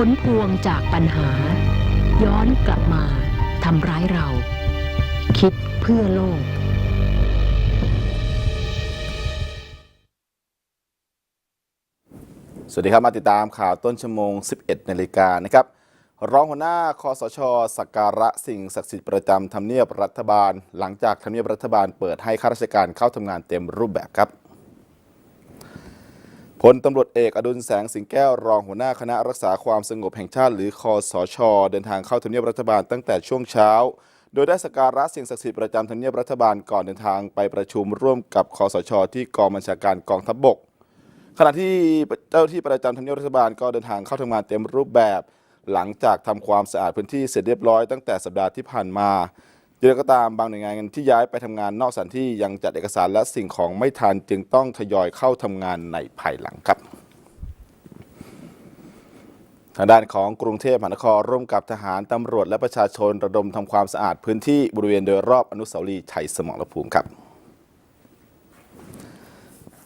ผลพวงจากปัญหา ย้อนกลับมาทำร้ายเรา คิดเพื่อโลกสวัสดีครับมาติดตามข่าวต้นชั่วโมง 11 นาฬิกานะครับ รองหัวหน้าคอสชสักการะสิ่งศักดิ์สิทธิ์ประจำทำเนียบรัฐบาล หลังจากทำเนียบรัฐบาลเปิดให้ข้าราชการเข้าทำงานเต็มรูปแบบครับ พลตำรวจเอกอดุลแสงสิงแก้วรองหัวหน้าคณะรักษาความสงบแห่งชาติ หรือคอสช เดินทางเข้าทำเนียบรัฐบาลตั้งแต่ช่วงเช้า โดยได้สการะสิ่งศักดิ์สิทธิ์ประจำทำเนียบรัฐบาลก่อนเดินทางไปประชุมร่วมกับคอสช ที่กองบัญชาการกองทัพบกขณะที่เจ้าหน้าที่ประจำทำเนียบรัฐบาลก็เดินทางเข้าทำงานเต็มรูปแบบ หลังจากทำความสะอาดพื้นที่เสร็จเรียบร้อยตั้งแต่สัปดาห์ที่ผ่านมา อย่างไรก็ตามบางหน่วยงานที่ย้ายไปทำงานนอกสถานที่ยังจัดเอกสารและสิ่งของไม่ทันจึงต้องทยอยเข้าทำงานในภายหลังครับ ทางด้านของกรุงเทพมหานครร่วมกับทหารตำรวจและประชาชนระดมทำความสะอาดพื้นที่บริเวณโดยรอบอนุสาวรีย์ชัยสมรภูมิครับ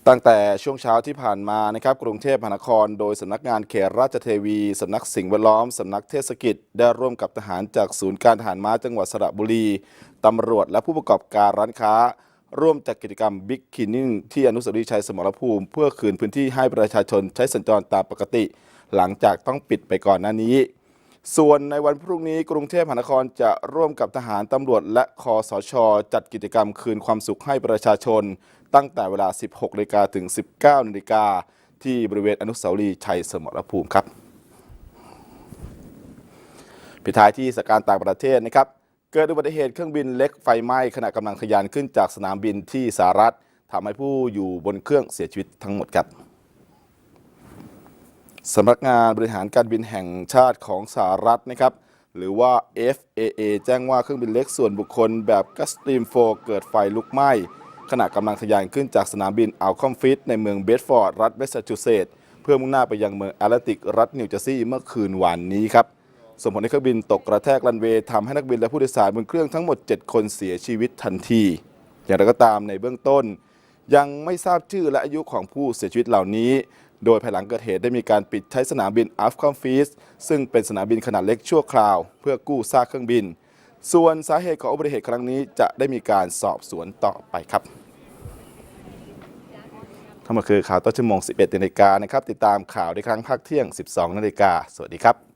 ตั้งแต่ช่วงเช้าที่ผ่านมานะครับกรุงเทพมหานคร โดยสำนักงานเขตราชเทวีสำนักสิ่งแวดล้อมสำนักเทศกิจ ได้ร่วมกับทหารจากศูนย์การทหารม้าจังหวัดสระบุรีตำรวจและผู้ประกอบการร้านค้า ร่วมจัดกิจกรรมบิ๊กคินนิ่งที่อนุสาวรีย์ชัยสมรภูมิ เพื่อคืนพื้นที่ให้ประชาชนใช้สัญจรตามปกติ หลังจากต้องปิดไปก่อนหน้านี้ ส่วนในวันพรุ่งนี้กรุงเทพมหานครจะร่วมกับทหารตำรวจและคอสช จัดกิจกรรมคืนความสุขให้ประชาชน ตั้งแต่เวลา 16นาฬิกาถึง 19นาฬิกาที่บริเวณอนุสาวรีย์ชัยสมรภูมิครับปิดท้ายที่สการ์ต่างประเทศนะครับ เกิดอุบัติเหตุเครื่องบินเล็กไฟไหม้ขณะกำลังทะยานขึ้นจากสนามบินที่สหรัฐทำให้ผู้อยู่บนเครื่องเสียชีวิตทั้งหมดครับ สำนักงานบริหารการบินแห่งชาติของสหรัฐนะครับ หรือว่า FAA แจ้งว่าเครื่องบินเล็กส่วนบุคคลแบบ Gulfstream 4เกิดไฟลุกไหม้ขณะกำลังทะยานขึ้นจากสนามบินอัลคอมฟิตในเมืองเบดฟอร์ด รัฐเมสซาชูเซตส์เพื่อมุ่งหน้าไปยังเมืองแอตแลนติก รัฐนิวเจอร์ซีย์เมื่อคืนวานนี้ครับส่งผลให้เครื่องบินตกกระแทกรันเวย์ทำให้นักบินและผู้โดยสารบนเครื่องทั้งหมด 7 คนเสียชีวิตทันที อย่างไรก็ตามในเบื้องต้น ยังไม่ทราบชื่อและอายุของผู้เสียชีวิตเหล่านี้ โดยภายหลังเกิดเหตุได้มีการปิดใช้สนามบินอัฟคอมฟีสซึ่งเป็นสนามบินขนาดเล็กชั่วคราว เพื่อกู้ซากเครื่องบิน ส่วนสาเหตุของอุบัติเหตุครั้งนี้จะได้มีการสอบสวนต่อไปครับทั้งหมดคือข่าวต้นชั่วโมง 11นาฬิกานะครับ ติดตามข่าวได้ครั้งภาคเที่ยง 12นาฬิกาสวัสดีครับ